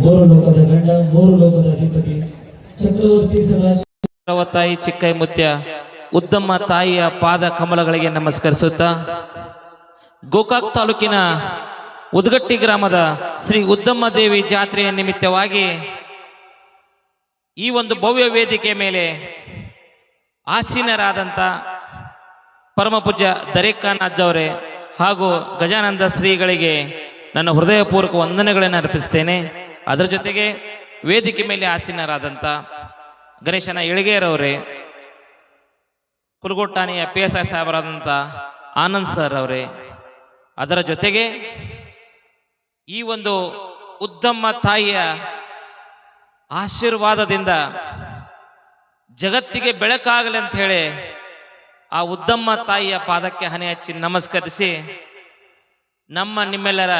ಮೂರು ಲೋಕದ ಗಂಡ, ಮೂರು ಲೋಕದ ಅಧಿಪತಿ. ಚಕ್ರವರ್ತಿ ಸದಾಶಿವ ತಾಯಿ, ಚಿಕ್ಕೈ ಮುತ್ಯ ಉದ್ದಮ್ಮ ತಾಯಿಯ ಪಾದ ಕಮಲಗಳಿಗೆ ನಮಸ್ಕರಿಸುತ್ತಾ ಗೋಕಾಕ್ ತಾಲೂಕಿನ ಉದ್ಗಟ್ಟಿ ಗ್ರಾಮದ ಶ್ರೀ ಉದ್ದಮ್ಮ ದೇವಿ ಜಾತ್ರೆಯ ನಿಮಿತ್ತವಾಗಿ ಈ ಒಂದು ಭವ್ಯ ವೇದಿಕೆ ಮೇಲೆ ಆಸೀನರಾದಂಥ ಪರಮಪೂಜ್ಯ ಪೂಜ್ಯ ದರೇಕ್ ಖಾನ್ ಅಜ್ಜವರೇ ಹಾಗೂ ಗಜಾನಂದ ಶ್ರೀಗಳಿಗೆ ನನ್ನ ಹೃದಯಪೂರ್ವಕ ವಂದನೆಗಳನ್ನು ಅರ್ಪಿಸ್ತೇನೆ ಅದರ ಜೊತೆಗೆ ವೇದಿಕೆ ಮೇಲೆ ಆಸೀನರಾದಂಥ ಗಣೇಶನ ಇಳಗೇರವರೇ ಕುಲಗೋಟಾಣಿಯ ಪಿ ಎಸ್ ಐ ಸಾಹೇಬರಾದಂಥ ಆನಂದ್ ಸರ್ ಅವರೇ, ಅದರ ಜೊತೆಗೆ ಈ ಒಂದು ಉದ್ದಮ್ಮ ತಾಯಿಯ ಆಶೀರ್ವಾದದಿಂದ ಜಗತ್ತಿಗೆ ಬೆಳಕಾಗಲಿ ಅಂತ ಹೇಳಿ ಆ ಉದ್ದಮ್ಮ ತಾಯಿಯ ಪಾದಕ್ಕೆ ಹನಿ ಹಚ್ಚಿ ನಮಸ್ಕರಿಸಿ ನಮ್ಮ ನಿಮ್ಮೆಲ್ಲರ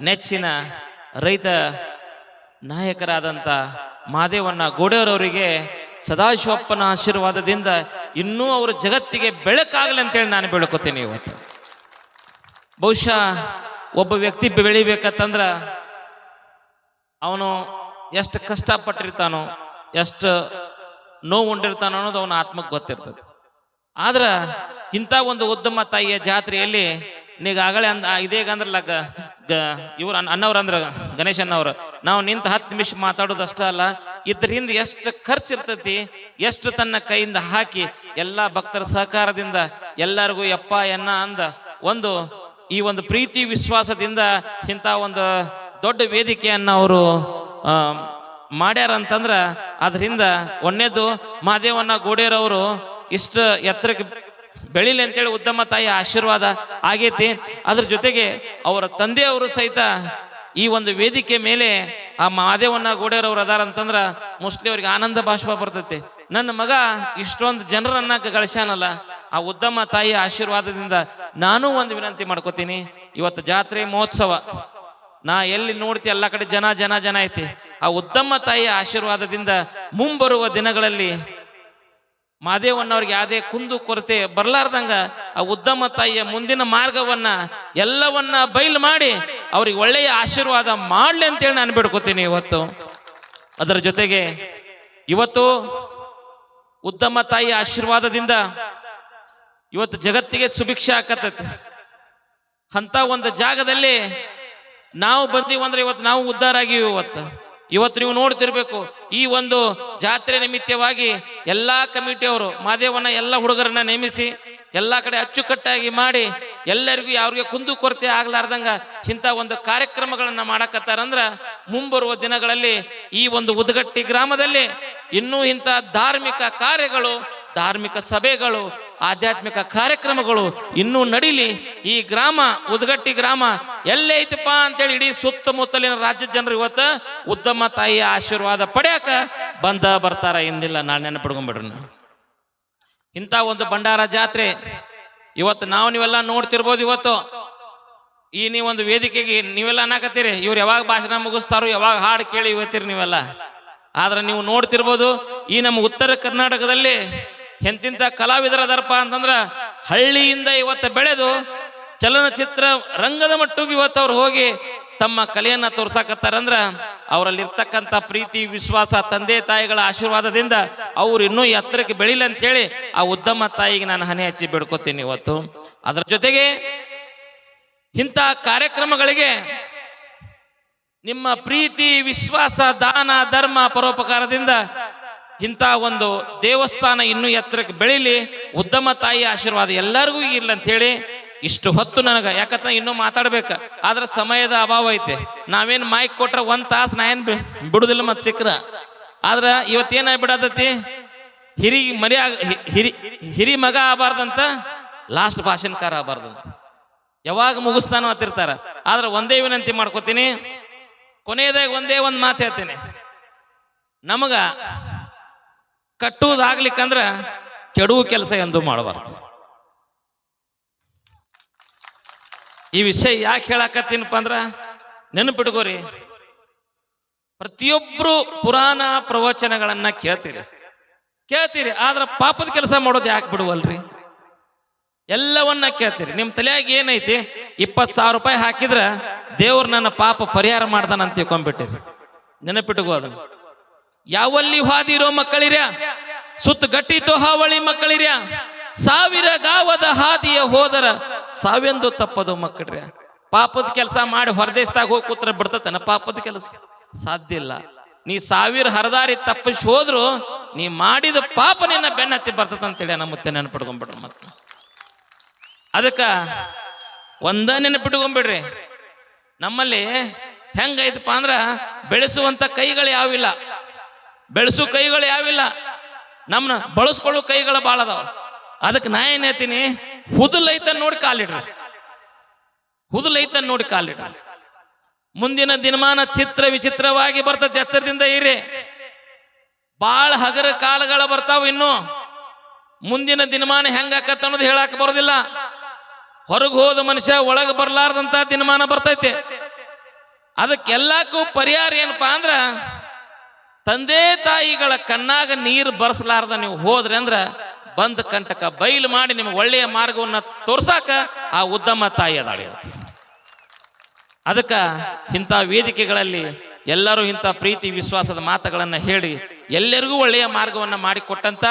ನೆಚ್ಚಿನ ರೈತ ನಾಯಕರಾದಂಥ ಮಾದೇವಣ್ಣ ಗೋಡೆಯವರವರಿಗೆ ಸದಾಶಿವಪ್ಪನ ಆಶೀರ್ವಾದದಿಂದ ಇನ್ನೂ ಅವರು ಜಗತ್ತಿಗೆ ಬೆಳಕಾಗಲಿ ಅಂತೇಳಿ ನಾನು ಬೆಳ್ಕೊತೀನಿ ಇವತ್ತು. ಬಹುಶಃ ಒಬ್ಬ ವ್ಯಕ್ತಿ ಬೆಳಿಬೇಕತ್ತಂದ್ರ ಅವನು ಎಷ್ಟು ಕಷ್ಟಪಟ್ಟಿರ್ತಾನೋ, ಎಷ್ಟು ನೋವು ಉಂಡಿರ್ತಾನೋ ಅನ್ನೋದು ಅವನ ಆತ್ಮಕ್ಕೆ ಗೊತ್ತಿರ್ತದೆ. ಆದ್ರ ಇಂಥ ಒಂದು ಉದ್ದಮ ತಾಯಿಯ ಜಾತ್ರೆಯಲ್ಲಿ ನೀಗ ಆಗಲೇ ಅಂದ ಇದೇಗ ಅಂದ್ರಲ್ಲ ಗ, ಇವ್ರು ಅನ್ನ ಅನ್ನವ್ರು ಅಂದ್ರ ಗಣೇಶನ್ನವ್ರು ನಾವು ನಿಂತ ಹತ್ತು ನಿಮಿಷ ಮಾತಾಡೋದು ಅಷ್ಟೇ ಅಲ್ಲ, ಇದರಿಂದ ಎಷ್ಟು ಖರ್ಚು ಇರ್ತೈತಿ, ಎಷ್ಟು ತನ್ನ ಕೈಯಿಂದ ಹಾಕಿ ಎಲ್ಲ ಭಕ್ತರ ಸಹಕಾರದಿಂದ ಎಲ್ಲರಿಗೂ ಯಪ್ಪ ಎನ್ನ ಅಂದ ಒಂದು, ಈ ಒಂದು ಪ್ರೀತಿ ವಿಶ್ವಾಸದಿಂದ ಇಂಥ ಒಂದು ದೊಡ್ಡ ವೇದಿಕೆಯನ್ನು ಅವರು ಮಾಡ್ಯಾರ ಅಂತಂದ್ರ, ಅದರಿಂದ ಒಂದೇದು ಮಹಾದೇವನ ಗೋಡೇರವರು ಇಷ್ಟು ಎತ್ತರಕ್ಕೆ ಬೆಳಿಲಿ ಅಂತೇಳಿ ಉದ್ದಮ ತಾಯಿಯ ಆಶೀರ್ವಾದ ಆಗೈತಿ. ಅದ್ರ ಜೊತೆಗೆ ಅವರ ತಂದೆಯವರು ಸಹಿತ ಈ ಒಂದು ವೇದಿಕೆ ಮೇಲೆ ಆ ಮಾದೇವನ್ನ ಗೋಡೆಯವರವ್ರು ಅದಾರ ಅಂತಂದ್ರ ಮೋಸ್ಟ್ಲಿ ಅವ್ರಿಗೆ ಆನಂದ ಬಾಷ್ಪ ಬರ್ತೈತಿ. ನನ್ನ ಮಗ ಇಷ್ಟೊಂದು ಜನರನ್ನ ಗಳಿಸ್ಯಾನಲ್ಲ, ಆ ಉದ್ದಮ ತಾಯಿಯ ಆಶೀರ್ವಾದದಿಂದ ನಾನು ಒಂದು ವಿನಂತಿ ಮಾಡ್ಕೋತೀನಿ. ಇವತ್ತು ಜಾತ್ರೆ ಮಹೋತ್ಸವ. ನಾ ಎಲ್ಲಿ ನೋಡ್ತಿ ಎಲ್ಲ ಕಡೆ ಜನ ಜನ ಜನ ಐತಿ. ಆ ಉದ್ದಮ್ಮ ತಾಯಿಯ ಆಶೀರ್ವಾದದಿಂದ ಮುಂಬರುವ ದಿನಗಳಲ್ಲಿ ಮಾದೇವಣ್ಣವ್ರಿಗೆ ಯಾವುದೇ ಕುಂದು ಕೊರತೆ ಬರಲಾರ್ದಂಗ ಆ ಉದ್ದಮ ತಾಯಿಯ ಮುಂದಿನ ಮಾರ್ಗವನ್ನ ಎಲ್ಲವನ್ನ ಬಯಲು ಮಾಡಿ ಅವ್ರಿಗೆ ಒಳ್ಳೆಯ ಆಶೀರ್ವಾದ ಮಾಡ್ಲಿ ಅಂತೇಳಿ ನಾನು ಬಿಡ್ಕೋತೀನಿ ಇವತ್ತು. ಅದರ ಜೊತೆಗೆ ಇವತ್ತು ಉದ್ದಮ ತಾಯಿಯ ಆಶೀರ್ವಾದದಿಂದ ಇವತ್ತು ಜಗತ್ತಿಗೆ ಸುಭಿಕ್ಷೆ ಆಕತ್ತೈತಿ. ಅಂತ ಒಂದು ಜಾಗದಲ್ಲಿ ನಾವು ಬಂದೀವಿ ಅಂದ್ರೆ ಇವತ್ತು ನಾವು ಉದ್ಧಾರ ಆಗಿವಿ ಇವತ್ತು. ಇವತ್ತು ನೀವು ನೋಡ್ತಿರ್ಬೇಕು, ಈ ಒಂದು ಜಾತ್ರೆ ನಿಮಿತ್ತವಾಗಿ ಎಲ್ಲ ಕಮಿಟಿಯವರು ಮಾದೇವನ ಎಲ್ಲ ಹುಡುಗರನ್ನ ನೇಮಿಸಿ, ಎಲ್ಲ ಕಡೆ ಅಚ್ಚುಕಟ್ಟಾಗಿ ಮಾಡಿ, ಎಲ್ಲರಿಗೂ ಯಾರಿಗೆ ಕುಂದು ಕೊರತೆ ಆಗ್ಲಾರ್ದಂಗ ಇಂಥ ಒಂದು ಕಾರ್ಯಕ್ರಮಗಳನ್ನ ಮಾಡಕತ್ತಾರಂದ್ರ ಮುಂಬರುವ ದಿನಗಳಲ್ಲಿ ಈ ಒಂದು ಉದಗಟ್ಟಿ ಗ್ರಾಮದಲ್ಲಿ ಇನ್ನೂ ಇಂಥ ಧಾರ್ಮಿಕ ಕಾರ್ಯಗಳು, ಧಾರ್ಮಿಕ ಸಭೆಗಳು, ಆಧ್ಯಾತ್ಮಿಕ ಕಾರ್ಯಕ್ರಮಗಳು ಇನ್ನೂ ನಡೀಲಿ. ಈ ಗ್ರಾಮ, ಉದ್ಗಟ್ಟಿ ಗ್ರಾಮ ಎಲ್ಲೇ ಐತಪ್ಪ ಅಂತೇಳಿ ಇಡೀ ಸುತ್ತಮುತ್ತಲಿನ ರಾಜ್ಯದ ಜನರು ಇವತ್ತು ಉದ್ದಮ ತಾಯಿಯ ಆಶೀರ್ವಾದ ಪಡೆಯಕ ಬಂದ ಬರ್ತಾರ ಇಂದಿಲ್ಲ ನಾನು ನೆನಪಿಡ್ಕೊಂಡ್ಬಿಡ್ರಿ ನೀವು. ಇಂಥ ಒಂದು ಭಂಡಾರ ಜಾತ್ರೆ ಇವತ್ತು ನಾವು ನೀವೆಲ್ಲ ನೋಡ್ತಿರ್ಬೋದು ಇವತ್ತು. ಈ ನೀವೊಂದು ವೇದಿಕೆಗೆ ನೀವೆಲ್ಲ ಅನ್ನಕತ್ತೀರಿ? ಇವ್ರು ಯಾವಾಗ ಭಾಷಣ ಮುಗಿಸ್ತಾರೋ, ಯಾವಾಗ ಹಾಡು ಕೇಳಿ ಇವತ್ತಿರಿ ನೀವೆಲ್ಲ. ಆದ್ರೆ ನೀವು ನೋಡ್ತಿರ್ಬೋದು, ಈ ನಮ್ಮ ಉತ್ತರ ಕರ್ನಾಟಕದಲ್ಲಿ ಎಂತಿಂತ ಕಲಾವಿದರದಾರಪ್ಪ ಅಂತಂದ್ರೆ ಹಳ್ಳಿಯಿಂದ ಇವತ್ತು ಬೆಳೆದು ಚಲನಚಿತ್ರ ರಂಗದ ಮಟ್ಟಿಗೆ ಇವತ್ತು ಅವ್ರು ಹೋಗಿ ತಮ್ಮ ಕಲೆಯನ್ನ ತೋರ್ಸಾಕತ್ತಾರಂದ್ರ ಅವರಲ್ಲಿರ್ತಕ್ಕಂಥ ಪ್ರೀತಿ, ವಿಶ್ವಾಸ, ತಂದೆ, ತಾಯಿಗಳ ಆಶೀರ್ವಾದದಿಂದ ಅವ್ರು ಇನ್ನೂ ಎತ್ತರಕ್ಕೆ ಬೆಳಿಲಿ ಅಂತೇಳಿ ಆ ಉದ್ದಮ ತಾಯಿಗೆ ನಾನು ಹನಿ ಹಚ್ಚಿ ಬಿಡ್ಕೋತೀನಿ ಇವತ್ತು. ಅದರ ಜೊತೆಗೆ ಇಂಥ ಕಾರ್ಯಕ್ರಮಗಳಿಗೆ ನಿಮ್ಮ ಪ್ರೀತಿ, ವಿಶ್ವಾಸ, ದಾನ, ಧರ್ಮ ಪರೋಪಕಾರದಿಂದ ಇಂಥ ಒಂದು ದೇವಸ್ಥಾನ ಇನ್ನೂ ಎತ್ತರಕ್ಕೆ ಬೆಳಿಲಿ ಉದ್ದಮ ತಾಯಿ ಆಶೀರ್ವಾದ ಎಲ್ಲರಿಗೂ ಇರಲಿ ಅಂತ ಹೇಳಿ ಇಷ್ಟು ಹೊತ್ತು ನನಗೆ. ಯಾಕಂತ ಇನ್ನೂ ಮಾತಾಡ್ಬೇಕ. ಆದ್ರೆ ಸಮಯದ ಅಭಾವ ಐತೆ. ನಾವೇನ್ ಮೈಕ್ ಕೊಟ್ರ ಒಂದ್ ತಾಸು ನಾ ಏನ್ ಬಿಡುದಿಲ್ಲ ಮತ್ ಸಿಕ್ರ. ಆದ್ರ ಇವತ್ತೇನಾಗ್ಬಿಡತೈತಿ ಹಿರಿ ಮರಿ ಹಿರಿ ಹಿರಿ ಮಗ ಆಗಬಾರ್ದಂತ ಲಾಸ್ಟ್ ಭಾಷಣಕಾರ ಆಗಬಾರ್ದಂತ. ಯಾವಾಗ ಮುಗಿಸ್ತಾನೋ ಹತ್ತಿರ್ತಾರ ಆದ್ರೆ ಒಂದೇ ವಿನಂತಿ ಮಾಡ್ಕೋತೀನಿ. ಕೊನೆಯದಾಗ ಒಂದೇ ಒಂದು ಮಾತು ಹೇಳ್ತೀನಿ. ನಮಗ ಕಟ್ಟುವುದಾಗ್ಲಿಕ್ಕಂದ್ರ ಕೆಡುವು ಕೆಲಸ ಎಂದು ಮಾಡಬಾರ್ದು. ಈ ವಿಷಯ ಯಾಕೆ ಹೇಳಕತ್ತೀನಪ್ಪ ಅಂದ್ರ ನೆನಪಿಟ್ಕೋರಿ. ಪ್ರತಿಯೊಬ್ರು ಪುರಾಣ ಪ್ರವಚನಗಳನ್ನ ಕೇಳ್ತೀರಿ. ಕೇಳ್ತೀರಿ, ಆದ್ರೆ ಪಾಪದ ಕೆಲಸ ಮಾಡೋದು ಯಾಕೆ ಬಿಡುವಲ್ರಿ? ಎಲ್ಲವನ್ನ ಕೇಳ್ತೀರಿ. ನಿಮ್ಮ ತಲೆಯಾಗಿ ಏನೈತಿ? ಇಪ್ಪತ್ತು ಸಾವಿರ ರೂಪಾಯಿ ಹಾಕಿದ್ರೆ ದೇವ್ರು ನನ್ನ ಪಾಪ ಪರಿಹಾರ ಮಾಡ್ದಾನ ಅಂತ ತಿಳ್ಕೊಂಡ್ಬಿಟ್ಟಿರಿ ನೆನಪಿಟ್ಟುಕೋ ಅದು. ಯಾವಲ್ಲಿ ಹಾದಿರೋ ಮಕ್ಕಳಿರ್ಯ? ಸುತ್ತ ಗಟ್ಟಿ ಹಾವಳಿ ಮಕ್ಕಳಿರ್ಯ? ಸಾವಿರ ಗಾವದ ಹಾದಿಯ ಹೋದರ ಸಾವಿಂದು ತಪ್ಪದು ಮಕ್ಕಳ್ರೆ. ಪಾಪದ ಕೆಲಸ ಮಾಡಿ ಹೊರದೇಶದಾಗ ಹೋಗಿ ಕೂತ್ರ ಬಿಡ್ತತನ ಪಾಪದ ಕೆಲಸ? ಸಾಧ್ಯ ಇಲ್ಲ. ನೀ ಸಾವಿರ ಹರದಾರಿ ತಪ್ಪಿಸಿ ಹೋದ್ರು, ನೀ ಮಾಡಿದ ಪಾಪ ನಿನ್ನ ಬೆನ್ನತ್ತಿ ಬರ್ತದ ಅಂತೇಳಿ ನಮ್ಮ ಮುತ್ತೆ ನೆನಪಿಟ್ಕೊಂಡ್ಬಿಡ್ರಿ ಮತ್ತೆ. ಅದಕ್ಕ ಒಂದ ನೆನಪಿಟ್ಕೊಂಡ್ಬಿಡ್ರಿ ನಮ್ಮಲ್ಲಿ ಹೆಂಗೈತಪ್ಪ ಅಂದ್ರ ಬೆಳೆಸುವಂತ ಕೈಗಳು ಯಾವಿಲ್ಲ. ಬೆಳೆಸು ಕೈಗಳು ಯಾವಿಲ್ಲ. ನಮ್ಮನ್ನ ಬಳಸ್ಕೊಳ್ಳೋ ಕೈಗಳು ಭಾಳ ಅದಾವ. ಅದಕ್ಕೆ ನಾ ಏನ್ ಹೇಳ್ತೀನಿ? ಹುದುಲೈತ ನೋಡಿ ಕಾಲಿಡ್ರಿ. ಹುದುಲೈತ ನೋಡಿ ಕಾಲಿಡ್ರಿ. ಮುಂದಿನ ದಿನಮಾನ ಚಿತ್ರ ವಿಚಿತ್ರವಾಗಿ ಬರ್ತದೆ ಎಚ್ಚರದಿಂದ ಇರಿ. ಬಾಳ ಹಗರ ಕಾಲಗಳ ಬರ್ತಾವ ಇನ್ನು. ಮುಂದಿನ ದಿನಮಾನ ಹೆಂಗಾಕತ್ತ ಅನ್ನೋದು ಹೇಳಾಕ ಬರೋದಿಲ್ಲ. ಹೊರಗೆ ಹೋದ ಮನುಷ್ಯ ಒಳಗೆ ಬರ್ಲಾರ್ದಂತ ದಿನಮಾನ ಬರ್ತೈತೆ. ಅದಕ್ಕೆಲ್ಲಕ್ಕೂ ಪರಿಹಾರ ಏನಪ್ಪಾ ಅಂದ್ರ, ತಂದೆ ತಾಯಿಗಳ ಕಣ್ಣಾಗ ನೀರು ಬರ್ಸಲಾರ್ದ ನೀವು ಹೋದ್ರೆ ಅಂದ್ರ ಬಂದ ಕಂಟಕ ಬೈಲು ಮಾಡಿ ನಿಮ್ಗೆ ಒಳ್ಳೆಯ ಮಾರ್ಗವನ್ನ ತೋರ್ಸಾಕ ಆ ಉದ್ದಮ ತಾಯಿ ಅದಾಳಿ ಅದಕ್ಕ ಇಂಥ ವೇದಿಕೆಗಳಲ್ಲಿ ಎಲ್ಲರೂ ಇಂಥ ಪ್ರೀತಿ ವಿಶ್ವಾಸದ ಮಾತುಗಳನ್ನು ಹೇಳಿ ಎಲ್ಲರಿಗೂ ಒಳ್ಳೆಯ ಮಾರ್ಗವನ್ನ ಮಾಡಿಕೊಟ್ಟಂಥ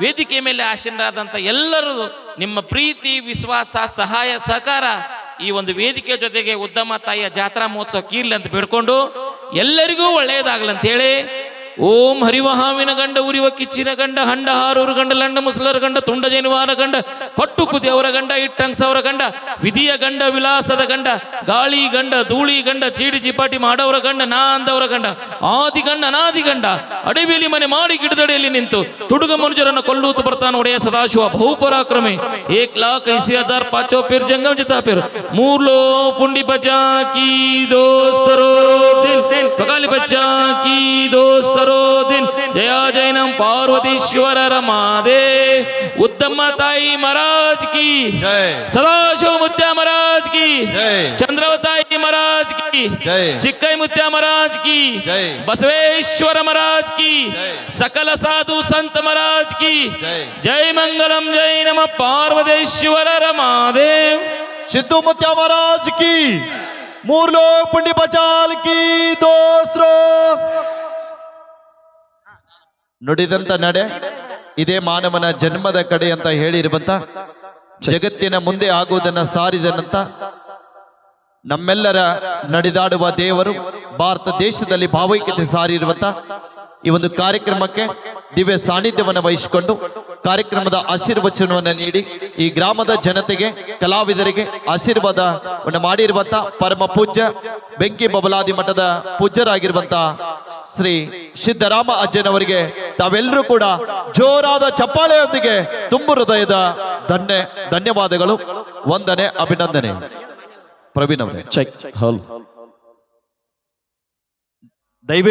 ವೇದಿಕೆ ಮೇಲೆ ಆಶೀರ್ವಾದಂತ ಎಲ್ಲರೂ ನಿಮ್ಮ ಪ್ರೀತಿ, ವಿಶ್ವಾಸ, ಸಹಾಯ, ಸಹಕಾರ ಈ ಒಂದು ವೇದಿಕೆ ಜೊತೆಗೆ ಉದ್ದಮ ತಾಯಿಯ ಜಾತ್ರಾ ಮಹೋತ್ಸವ ಕೀರ್ಲಿ ಅಂತ ಬೇಡ್ಕೊಂಡು ಎಲ್ಲರಿಗೂ ಒಳ್ಳೆಯದಾಗಲಂತ ಓಂ ಹರಿವಹಾವಿನ ಗಂಡ, ಉರಿವ ಕಿಚ್ಚಿನ ಗಂಡ, ಹಂಡ, ಹಾರೂರು ಗಂಡ, ಲಂಡ ಮುಸಲರ ಗಂಡ, ತುಂಡ ಜನಿವಾರ ಗಂಡ, ಪಟ್ಟು ಕುದಿಯವರ ಗಂಡ ಇಟ್ಟಂಗ್ಸವರ ಗಂಡ, ವಿಧಿಯ ಗಂಡ, ವಿಲಾಸದ ಗಂಡ, ಗಾಳಿ ಗಂಡ, ಧೂಳಿ ಗಂಡ, ಚೀಡಿ ಚಿಪಾಟಿ ಮಾಡವರ ಗಂಡ, ನಾ ಅಂದವರ ಗಂಡ, ಆದಿ ಗಂಡ, ಅನಾದಿ ಗಂಡ ಅಡವಿಯಲ್ಲಿ ಮನೆ ಮಾಡಿ ಗಿಡದಡಿಯಲ್ಲಿ ನಿಂತು, ತುಡುಗ ಮನುಜರನ್ನು ಕೊಲ್ಲೂತು ಬರ್ತಾನ ಒಡೆಯ ಸದಾಶಿವ, ಬಹುಪರಾಕ್ರಮಿ, ಏಕ್ ಲಾಖ ಐಸಿ ಹಜಾರ್ ಪಾಚೋ ಪೇರ್, ಜಂಗಮ್ ಜಿತಾ ಪೇರ್, ಮೂರ್ಲೋ ಪುಂಡಿ ಬಚಾ ಕಿ ದೋಸ್ತರೋ ದಿಲ್ ಪಗಾಲಿ ಬಚ್ಚಾ ಕಿ ಜಯ पार्वतीश्वर रमादे। उत्तम ताई महाराज की। सदाशिव मुत्या महाराज की। चंद्रवताई महाराज की। चिक्कई मुत्या महाराज की। बसवेश्वर महाराज की। सकल साधु संत महाराज की। जय। मंगलम जय नम। पार्वतेश्वर रमादेव सिद्धू मुत्या महाराज की। मूर्लो पंडित बचाल की दो ನುಡಿದಂತ ನಡೆ, ಇದೇ ಮಾನವನ ಜನ್ಮದ ಕಡೆ ಅಂತ ಹೇಳಿರುವಂತ, ಜಗತ್ತಿನ ಮುಂದೆ ಆಗುವುದನ್ನ ಸಾರಿದನಂತ, ನಮ್ಮೆಲ್ಲರ ನಡೆದಾಡುವ ದೇವರು ಭಾರತ ದೇಶದಲ್ಲಿ ಭಾವೈಕ್ಯತೆ ಸಾರಿರುವಂತ ಈ ಒಂದು ಕಾರ್ಯಕ್ರಮಕ್ಕೆ ದಿವ್ಯ ಸಾನ್ನಿಧ್ಯವನ್ನು ವಹಿಸಿಕೊಂಡು ಕಾರ್ಯಕ್ರಮದ ಆಶೀರ್ವಚನವನ್ನು ನೀಡಿ ಈ ಗ್ರಾಮದ ಜನತೆಗೆ ಕಲಾವಿದರಿಗೆ ಆಶೀರ್ವಾದವನ್ನು ಮಾಡಿರುವಂತ ಪರಮ ಪೂಜ್ಯ ಬೆಂಕಿ ಬಬಲಾದಿ ಮಠದ ಪೂಜ್ಯರಾಗಿರುವಂತ ಶ್ರೀ ಸಿದ್ದರಾಮ ಅಜ್ಜನವರಿಗೆ ತಾವೆಲ್ಲರೂ ಕೂಡ ಜೋರಾದ ಚಪ್ಪಾಳೆಯೊಂದಿಗೆ ತುಂಬು ಹೃದಯದ ಧನ್ಯ ಧನ್ಯವಾದಗಳು. ವಂದನೆ ಅಭಿನಂದನೆ. ಪ್ರವೀಣ್ ಅವರೇ. ಚೆಕ್ ದಯವಿಟ್ಟು